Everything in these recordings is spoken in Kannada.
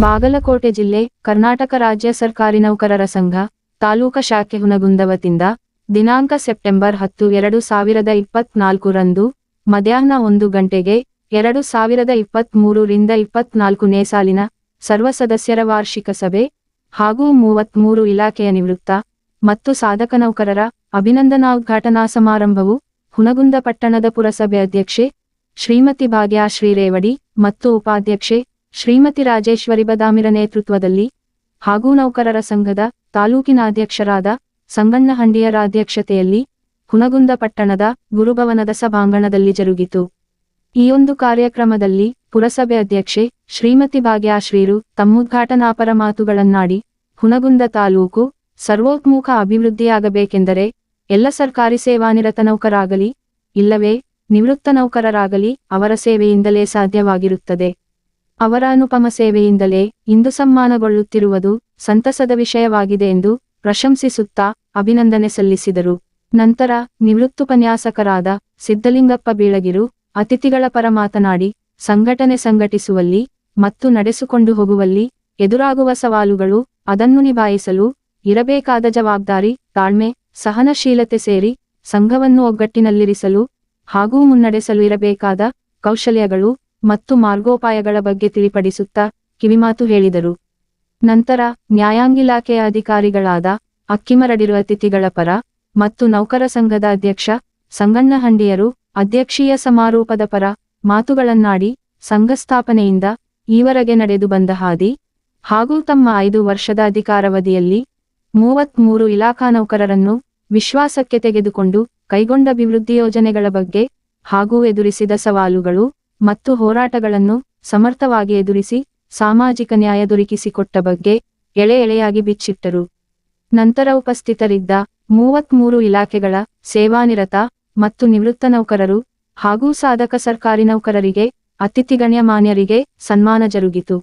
ಬಾಗಲಕೋಟೆ ಜಿಲ್ಲೆ, ಕರ್ನಾಟಕ ರಾಜ್ಯ ಸರ್ಕಾರಿ ನೌಕರರ ಸಂಘ, ತಾಲೂಕ ಶಾಖೆ ಹುನಗುಂದ ವತಿಯಿಂದ ದಿನಾಂಕ ಸೆಪ್ಟೆಂಬರ್ ಹತ್ತು, ಎರಡು ಸಾವಿರದ ಇಪ್ಪತ್ನಾಲ್ಕರಂದು ಮಧ್ಯಾಹ್ನ ಒಂದು ಗಂಟೆಗೆ, ಎರಡು ಸಾವಿರದ ಇಪ್ಪತ್ಮೂರರಿಂದ ಇಪ್ಪತ್ನಾಲ್ಕು ಇಪ್ಪತ್ನಾಲ್ಕನೇ ಸಾಲಿನ ಸರ್ವ ಸದಸ್ಯರ ವಾರ್ಷಿಕ ಸಭೆ ಹಾಗೂ ಮೂವತ್ಮೂರು ಇಲಾಖೆಯ ನಿವೃತ್ತ ಮತ್ತು ಸಾಧಕ ನೌಕರರ ಅಭಿನಂದನೋದ್ಘಾಟನಾ ಸಮಾರಂಭವು ಹುನಗುಂದ ಪಟ್ಟಣದ ಪುರಸಭೆ ಅಧ್ಯಕ್ಷೆ ಶ್ರೀಮತಿ ಶ್ರೀ ರೇವಡಿ ಮತ್ತು ಉಪಾಧ್ಯಕ್ಷೆ ಶ್ರೀಮತಿ ರಾಜೇಶ್ವರಿ ಬದಾಮಿರ ನೇತೃತ್ವದಲ್ಲಿ ಹಾಗೂ ನೌಕರರ ಸಂಘದ ತಾಲೂಕಿನ ಅಧ್ಯಕ್ಷರಾದ ಸಂಗಣ್ಣಹಂಡಿಯರ ಅಧ್ಯಕ್ಷತೆಯಲ್ಲಿ ಹುನಗುಂದ ಪಟ್ಟಣದ ಗುರುಭವನದ ಸಭಾಂಗಣದಲ್ಲಿ ಜರುಗಿತು. ಈ ಒಂದು ಕಾರ್ಯಕ್ರಮದಲ್ಲಿ ಪುರಸಭೆ ಅಧ್ಯಕ್ಷೆ ಶ್ರೀಮತಿ ಭಾಗ್ಯಾಶ್ರೀರು ತಮ್ಮುದ್ಘಾಟನಾಪರ ಮಾತುಗಳನ್ನಾಡಿ ಹುನಗುಂದ ತಾಲೂಕು ಸರ್ವೋತ್ಮುಖ ಅಭಿವೃದ್ಧಿಯಾಗಬೇಕೆಂದರೆ ಎಲ್ಲ ಸರ್ಕಾರಿ ಸೇವಾನಿರತ ನೌಕರಾಗಲಿ, ಇಲ್ಲವೇ ನಿವೃತ್ತ ನೌಕರರಾಗಲಿ ಅವರ ಸೇವೆಯಿಂದಲೇ ಸಾಧ್ಯವಾಗಿರುತ್ತದೆ. ಅವರ ಅನುಪಮ ಸೇವೆಯಿಂದಲೇ ಇಂದು ಸನ್ಮಾನಗೊಳ್ಳುತ್ತಿರುವುದು ಸಂತಸದ ವಿಷಯವಾಗಿದೆ ಎಂದು ಪ್ರಶಂಸಿಸುತ್ತಾ ಅಭಿನಂದನೆ ಸಲ್ಲಿಸಿದರು. ನಂತರ ನಿವೃತ್ತುಪನ್ಯಾಸಕರಾದ ಸಿದ್ದಲಿಂಗಪ್ಪ ಬೀಳಗಿರು ಅತಿಥಿಗಳ ಪರ ಮಾತನಾಡಿ, ಸಂಘಟನೆ ಸಂಘಟಿಸುವಲ್ಲಿ ಮತ್ತು ನಡೆಸಿಕೊಂಡು ಹೋಗುವಲ್ಲಿ ಎದುರಾಗುವ ಸವಾಲುಗಳು ಅದನ್ನು ನಿಭಾಯಿಸಲು ಇರಬೇಕಾದ ಜವಾಬ್ದಾರಿ, ತಾಳ್ಮೆ, ಸಹನಶೀಲತೆ ಸೇರಿ ಸಂಘವನ್ನು ಒಗ್ಗಟ್ಟಿನಲ್ಲಿರಿಸಲು ಹಾಗೂ ಮುನ್ನಡೆಸಲು ಇರಬೇಕಾದ ಕೌಶಲ್ಯಗಳು ಮತ್ತು ಮಾರ್ಗೋಪಾಯಗಳ ಬಗ್ಗೆ ತಿಳಿಪಡಿಸುತ್ತಾ ಕಿವಿಮಾತು ಹೇಳಿದರು. ನಂತರ ನ್ಯಾಯಾಂಗಿಲಾಖೆಯ ಅಧಿಕಾರಿಗಳಾದ ಅಕ್ಕಿಮರಡಿರುವ ಅತಿಥಿಗಳ ಪರ ಮತ್ತು ನೌಕರ ಸಂಘದ ಅಧ್ಯಕ್ಷ ಸಂಗಣ್ಣಹಂಡಿಯರು ಅಧ್ಯಕ್ಷೀಯ ಸಮಾರೋಪದ ಪರ ಮಾತುಗಳನ್ನಾಡಿ ಸಂಘ ಸ್ಥಾಪನೆಯಿಂದ ಈವರೆಗೆ ನಡೆದು ಬಂದ ಹಾದಿ ಹಾಗೂ ತಮ್ಮ ಐದು ವರ್ಷದ ಅಧಿಕಾರಾವಧಿಯಲ್ಲಿ ಮೂವತ್ಮೂರು ಇಲಾಖಾ ನೌಕರರನ್ನು ವಿಶ್ವಾಸಕ್ಕೆ ತೆಗೆದುಕೊಂಡು ಕೈಗೊಂಡ ಅಭಿವೃದ್ಧಿ ಯೋಜನೆಗಳ ಬಗ್ಗೆ ಹಾಗೂ ಎದುರಿಸಿದ ಸವಾಲುಗಳು ಮತ್ತು ಹೋರಾಟಗಳನ್ನು ಸಮರ್ಥವಾಗಿ ಎದುರಿಸಿ ಸಾಮಾಜಿಕ ನ್ಯಾಯ ದೊರಕಿಸಿಕೊಟ್ಟ ಬಗ್ಗೆ ಎಳೆ ಎಳೆಯಾಗಿ ಬಿಚ್ಚಿಟ್ಟರು. ನಂತರ ಉಪಸ್ಥಿತರಿದ್ದ ಮೂವತ್ಮೂರು ಇಲಾಖೆಗಳ ಸೇವಾನಿರತ ಮತ್ತು ನಿವೃತ್ತ ನೌಕರರು ಹಾಗೂ ಸಾಧಕ ಸರ್ಕಾರಿ ನೌಕರರಿಗೆ, ಅತಿಥಿ ಗಣ್ಯಮಾನ್ಯರಿಗೆ ಸನ್ಮಾನ ಜರುಗಿತು.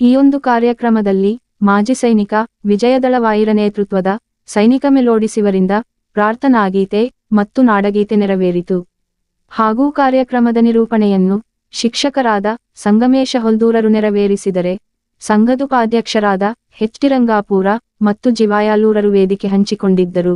ಈ ಒಂದು ಕಾರ್ಯಕ್ರಮದಲ್ಲಿ ಮಾಜಿ ಸೈನಿಕ ವಿಜಯದಳ ವಾಯಿರ ನೇತೃತ್ವದ ಸೈನಿಕ ಮೆಲೋಡಿಸಿವರಿಂದ ಪ್ರಾರ್ಥನಾ ಗೀತೆ ಮತ್ತು ನಾಡಗೀತೆ ನೆರವೇರಿತು. ಹಾಗೂ ಕಾರ್ಯಕ್ರಮದ ನಿರೂಪಣೆಯನ್ನು ಶಿಕ್ಷಕರಾದ ಸಂಗಮೇಶ ಹೊಲ್ದೂರರು ನೆರವೇರಿಸಿದರೆ ಸಂಘದುಪಾಧ್ಯಕ್ಷರಾದ ಎಚ್ ಟಿ ರಂಗಾಪುರ ಮತ್ತು ಜಿವಾಯಾಲೂರರು ವೇದಿಕೆ ಹಂಚಿಕೊಂಡಿದ್ದರು.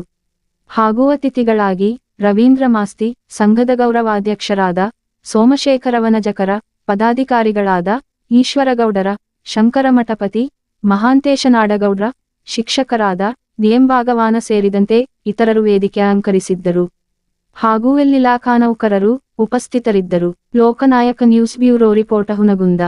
ಹಾಗೂ ಅತಿಥಿಗಳಾಗಿ ರವೀಂದ್ರ ಮಾಸ್ತಿ, ಸಂಘದ ಗೌರವಾಧ್ಯಕ್ಷರಾದ ಸೋಮಶೇಖರ ವನಜಕರ ಪದಾಧಿಕಾರಿಗಳಾದ ಈಶ್ವರಗೌಡರ ಶಂಕರ ಮಠಪತಿ ಮಹಾಂತೇಶ ನಾಡಗೌಡ್ರ ಶಿಕ್ಷಕರಾದ ಡಿಎಂ ಭಾಗವಾನ ಸೇರಿದಂತೆ ಇತರರು ವೇದಿಕೆ ಅಲಂಕರಿಸಿದ್ದರು. ಹಾಗೂ ಎಲ್ಲಿಲಾಖಾ ನೌಕರರು ಉಪಸ್ಥಿತರಿದ್ದರು Lokanayaka news bureau report Hunagunda.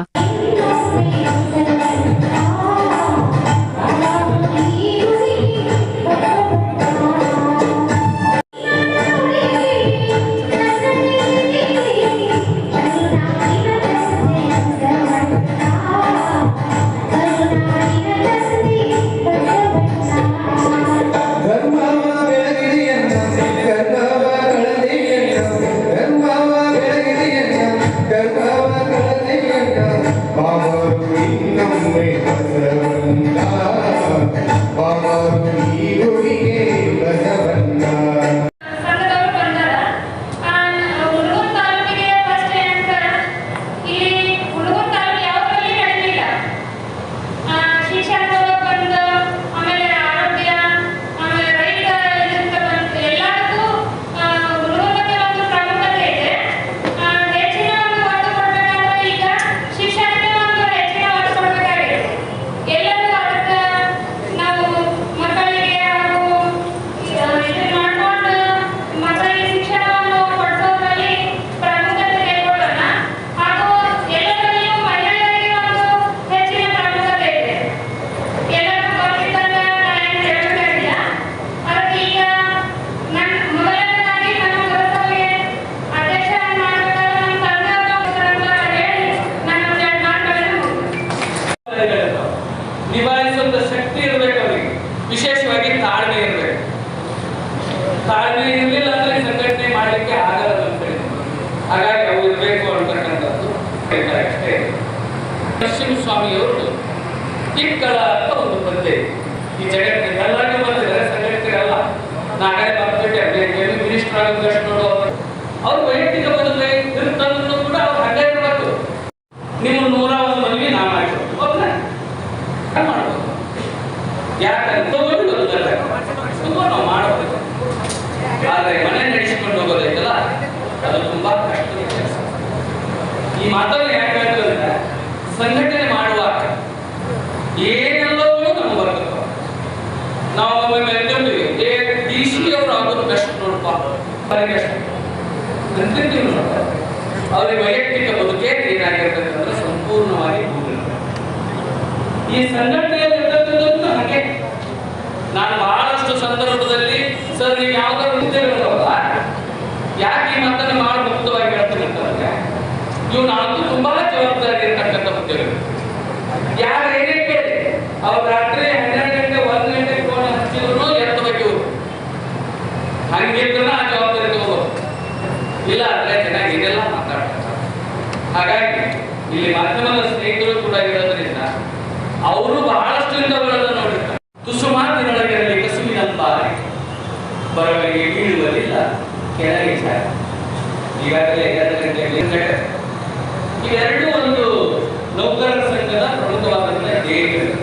ತಾಳ್ಮೆ ಇರಬೇಕು. ತಾಳ್ಮೆ ಇರಲಿಲ್ಲ ಅಂದ್ರೆ ಸಂಘಟನೆ ಮಾಡಲಿಕ್ಕೆ ಆಗಲ್ಲ ಅಂತ ಹಾಗಾಗಿ ಅವು ಇರಬೇಕು ಅಂತಕ್ಕಂಥದ್ದು ಅಷ್ಟೇ. ನರಸಿಂಹ ಸ್ವಾಮಿಯವರು ತಿಕ್ಕಳ ಅಂತ ಒಂದು ಪದ್ಯ. ಈ ಜಗತ್ತಿನ ಎಲ್ಲರಿಗೂ ಬಂದಿದ್ದಾರೆ ಸಂಘಟನೆಗಳೆಲ್ಲ ನಾಗಡೆ ಬಂದ್ಬಿಟ್ಟೆ ಮಿನಿಸ್ಟರ್ ಆಗಿದ್ದಷ್ಟು ನೋಡು. ಅವ್ರ ವೈಯಕ್ತಿಕ ಬದುಕಲ್ಲಿ ಇರ್ತಾರೆ ಕೂಡ ಅವ್ರು ಹಂಗೆ ಇರಬೇಕು. ನಿಮ್ಮ ನೂರ ಒಂದು ಮನವಿ ನಾ ಮಾಡಿದ್ರು ಹೌದಾ ನೋಡಪ್ಪ. ಅವರಿಗೆ ನೋಡಪ್ಪ ಅಂತಿಂತೀವಿ ನೋಡಪ್ಪ ಅವ್ರಿಗೆ ವೈಯಕ್ತಿಕ ಬದುಕೇ ಏನಾಗಿರ್ತಕ್ಕಂಥ ಸಂಪೂರ್ಣವಾಗಿ ಈ ಸಂಘಟನೆಯಲ್ಲಿರ್ತಕ್ಕಂಥದ್ದು ಹಾಗೆ. ನಾನು ಬಹಳಷ್ಟು ಸಂದರ್ಭದಲ್ಲಿ, ಸರ್, ನೀವು ಯಾವ್ದಾದ್ರು ಉದ್ಯೋಗಗಳಲ್ಲ ಯಾಕೆ ಈ ಮಾತನ್ನು ಮಾಡಿ ಮುಕ್ತವಾಗಿ ಹೇಳ್ತೀನಿ ಅಂತಂದ್ರೆ ಇವು ನಾಲ್ಕು ತುಂಬಾ ಜವಾಬ್ದಾರಿ ಇರ್ತಕ್ಕಂಥ ಉದ್ಯೋಗಗಳು ಯಾರು ಏನೇ ಕೇಳಿ ಅವ್ರು ಬರವರಿಗೆ ಬೀಳುವಲ್ಲಿಲ್ಲ ಕೆಳಗೆ ಸಾರಿ ಈಗಾಗಲೇ ಎರಡು ಗಂಟೆಯಲ್ಲಿ ಇವೆರಡೂ ಒಂದು ನೌಕರರ ಸಂಘದ ಪ್ರಮುಖವಾದಂತಹ ಧ್ಯೇಯಗಳು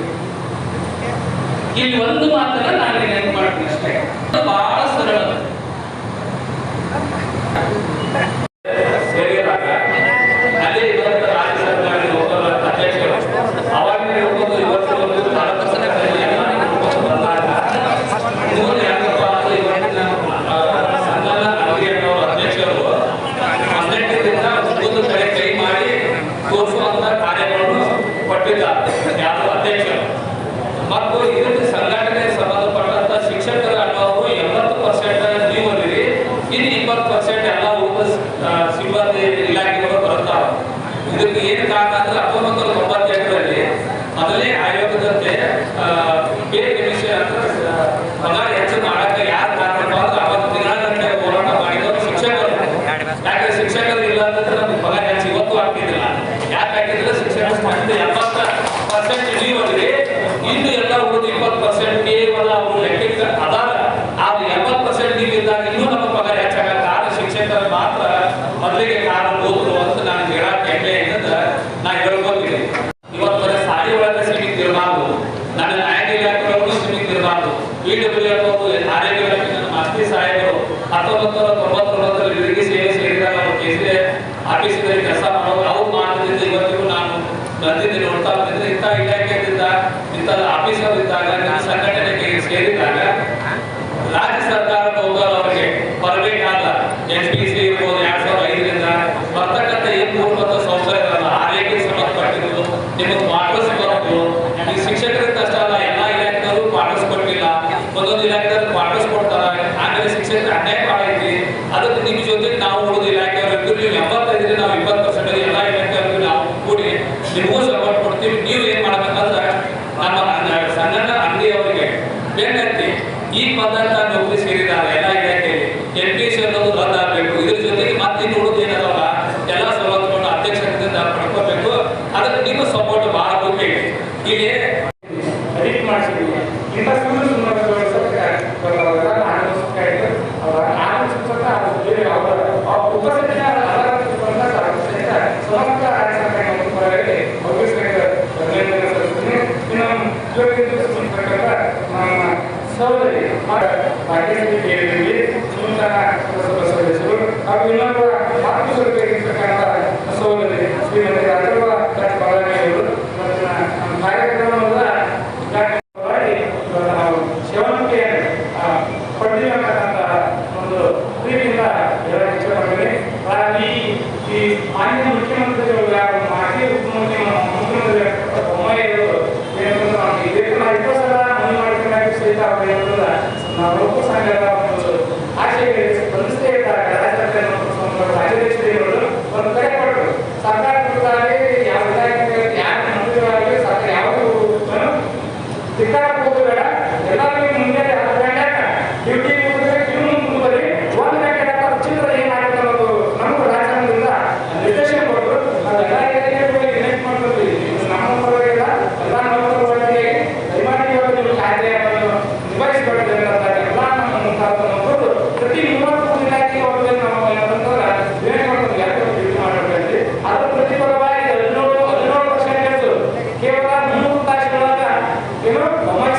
ಇಲ್ಲಿ ಒಂದು ಮಾತನ್ನ ನಾನು ನೆನಪು ಮಾಡ್ತೀನಿ ಅಷ್ಟೇ. ಬಹಳ ಸರಳ ಸೇರಿದಾಗ ಅಲ್ಲೇ ಇವತ್ತು ರಾಜ್ಯ ಸರ್ಕಾರಿ ನೌಕರರ ಅಧ್ಯಕ್ಷರು ಅವಾಗಿನ ನೌಕರರು ಇವತ್ತು ಒಂದು ಭಾರತ ಸರ್ಕಾರದಲ್ಲಿ ಎಲ್ಲ ನೌಕರರು ಬಂದಾಗ ಮೂರು ಯಾಕಪ್ಪ ಅಂದ್ರೆ ಇವತ್ತಿನ ಆ, ಸಂಘದ ಅಂಗಡಿಯನ್ನವರ ಅಧ್ಯಕ್ಷರು ಹದಿನೆಂಟರಿಂದ ಒಂದು ಕಡೆ ಕೈ ಮಾಡಿ ತೋರಿಸುವಂತ ಕಾರ್ಯಗಳನ್ನು ಕೊಟ್ಟಿದ್ದಾರೆ ಯಾರು ಅಧ್ಯಕ್ಷರು ಮತ್ತು ಇದಕ್ಕೆ ಸಂಘಟನೆ ಸಂಬಂಧಪಟ್ಟಂತ ಶಿಕ್ಷಕರ ಅನ್ನೋರು ಎಂಬತ್ತು ಪರ್ಸೆಂಟ್ ನೀವು ಅಂದಿರಿ ಇನ್ನು ಇಪ್ಪತ್ತು ಪರ್ಸೆಂಟ್ ಎಲ್ಲ ಉಳಿದ ಆ, ಸಿಬ್ಬಂದಿ ಇಲಾಖೆಗಳು ಬರುತ್ತಾವೆ ಇದಕ್ಕೆ ಏನು ಕಾರಣ ಅಂದ್ರೆ ಹತ್ತೊಂಬತ್ತು ನೂರ ತೊಂಬತ್ತೆಂಟರಲ್ಲಿ ಮೊದಲೇ ಆಯೋಗದಂತೆ ಪೇ ಕಮಿಷನ್ ಅಂತ ಪಗಾರ ಹೆಚ್ಚು ಮಾಡಕ್ಕೆ ಯಾರು ಕಾರಣ ಅಂದ್ರೆ ಅವತ್ತು ದಿನಗಟ್ಟಲೆ ಹೋರಾಟ ಮಾಡಿದವರು ಶಿಕ್ಷಕರು. ಯಾಕಂದ್ರೆ ಶಿಕ್ಷಕರು ಇಲ್ಲ ಅಂತಂದ್ರೆ ನಮ್ಗೆ ಪಗಾರ ಹೆಚ್ಚು ಇವತ್ತು ಆಗ್ತಿದ್ದಿಲ್ಲ. ಯಾಕೆ ಆಗಿದ್ರೆ ಶಿಕ್ಷಣ ಮಾಡಿದ ಎಪ್ಪತ್ತ ಪರ್ಸೆಂಟ್ ಇಳಿಯುವಲ್ಲಿ ಇನ್ನು ಎಲ್ಲ ಉಳಿದು ಇಪ್ಪತ್ತು ಪರ್ಸೆಂಟ್ ಕೇವಲ ಅವರು ಲೆಕ್ಕಕ್ಕೆ ಅದಾರ. ಆದ್ರೆ ಎಪ್ಪತ್ತು ಪರ್ಸೆಂಟ್ ನೀವು ಇದ್ದಾಗ ಇನ್ನೂ ನಮ್ಮ ಪಗಾರ ಹೆಚ್ಚಾಗ ಕಾರಣ ಶಿಕ್ಷಕರು ಮಾತ್ರ ಮೊದಲಿಗೆ ಕಾರಣ ಆಫೀಸಿನಲ್ಲಿ ಕೆಲಸ ಮಾಡೋರು ಅವ್ರು ಮಾಡೋದ್ರಿಂದ ಇವತ್ತಿಗೂ ನಾನು ಬಂದಿದ್ದೆ ನೋಡ್ತಾ ಬಂದಿದ್ದೆ ಇಂಥ ಇಲಾಖೆಯಿಂದ ಇಂಥ ಆಫೀಸರ್ ಇದ್ದಾಗ ನಾನು ಸಂಘಟನೆಗೆ ಸೇರಿದಾಗ ರಾಜ್ಯ ಸರ್ಕಾರ ಹೋಗಲು ಅವರಿಗೆ ಬರಬೇಕಾದ ಎಚ್ ಪಿ ಸಿ ಇರ್ಬೋದು, ಎರಡ್ ಐದರಿಂದ ಬರ್ತಕ್ಕಂಥ ಏನು ಮೂಲಭೂತ ಸೌಕರ್ಯಗಳನ್ನ ಆರೋಗ್ಯ ಸಂಬಂಧಪಟ್ಟಿದ್ದು ನಿಮಗೆ ಕ್ವಾರ್ಟರ್ಸ್ ಬರೋದು ಈ ಶಿಕ್ಷಕರಿಗೆ ಅಷ್ಟೇ ಅಲ್ಲ, ಎಲ್ಲ ಇಲಾಖೆಗಳು ಕ್ವಾರ್ಟರ್ಸ್ ಕೊಟ್ಟಿಲ್ಲ. ಒಂದೊಂದು ಇಲಾಖೆದಲ್ಲಿ ಕ್ವಾರ್ಟರ್ಸ್ ಕೊಡ್ತಾರೆ. ಆಮೇಲೆ ಶಿಕ್ಷಕರು ಅನ್ಯಾಯ ಮಾಡೈತಿ ಅದಕ್ಕೆ ನಿಮ್ಮ ಜೊತೆಗೆ ನಾವು ಉಳಿದ ಇಲಾಖೆಯವರು ನೀವು ಎಂಬತ್ತೈದರಿಂದ ನಾವು ಇಪ್ಪತ್ತು ಪರ್ಸೆಂಟ್ ಎಲ್ಲ ಇಲಾಖೆಯವ್ರಿಗೆ ನಾವು ಕೂಡಿ ನಿಮಗೂ ಸಪೋರ್ಟ್ ಕೊಡ್ತೀವಿ ನೀವು ಏನ್ ಮಾಡ್ಬೇಕಂದ್ರೆ ನಮ್ಮ ಅಂಗ- ಸಂಘದ ಅಂಗಡಿಯವರಿಗೆ ಬೆನ್ನತ್ತಿ ಈ ಪದಾರ್ಥ ನೌಕರಿ ಸೇರಿದ್ದಾರೆ ಎಲ್ಲ ಇಲಾಖೆಯಲ್ಲಿ ಎನ್ ಪಿ ಸಿ ಅನ್ನೋದು ರದ್ದಾಗಬೇಕು ಇದ್ರ ಜೊತೆಗೆ ಮತ್ತೆ ಇನ್ನು ಉಳಿದು ಏನದಲ್ಲ ಎಲ್ಲ ಸವಲತ್ತುಗಳನ್ನು ಅಧ್ಯಕ್ಷರಿಂದ ಪಡ್ಕೋಬೇಕು ಅದಕ್ಕೆ ನಿಮ್ಮ ಸಪೋರ್ಟ್ ಬಹಳ ಮುಖ್ಯ ಇದೆ ಇಲ್ಲಿ ಎಡಿಟ್ ಮಾಡಿಸಿದ್ವಿ. ಇಂಥ ಸುಮ್ಮನೆ ಸುಮ್ಮನೆ ಉಪಸಮಿತಿಯ ಸಮಗ್ರ ನಮ್ಮ ಸಹೋದರಿ ಭಾಗ್ಯಶ್ರೀ ಕೇಳಿದ್ವಿ ನೂತನ ಸದಸ್ಯರು ಹಾಗೂ ಇನ್ನೊಬ್ಬ como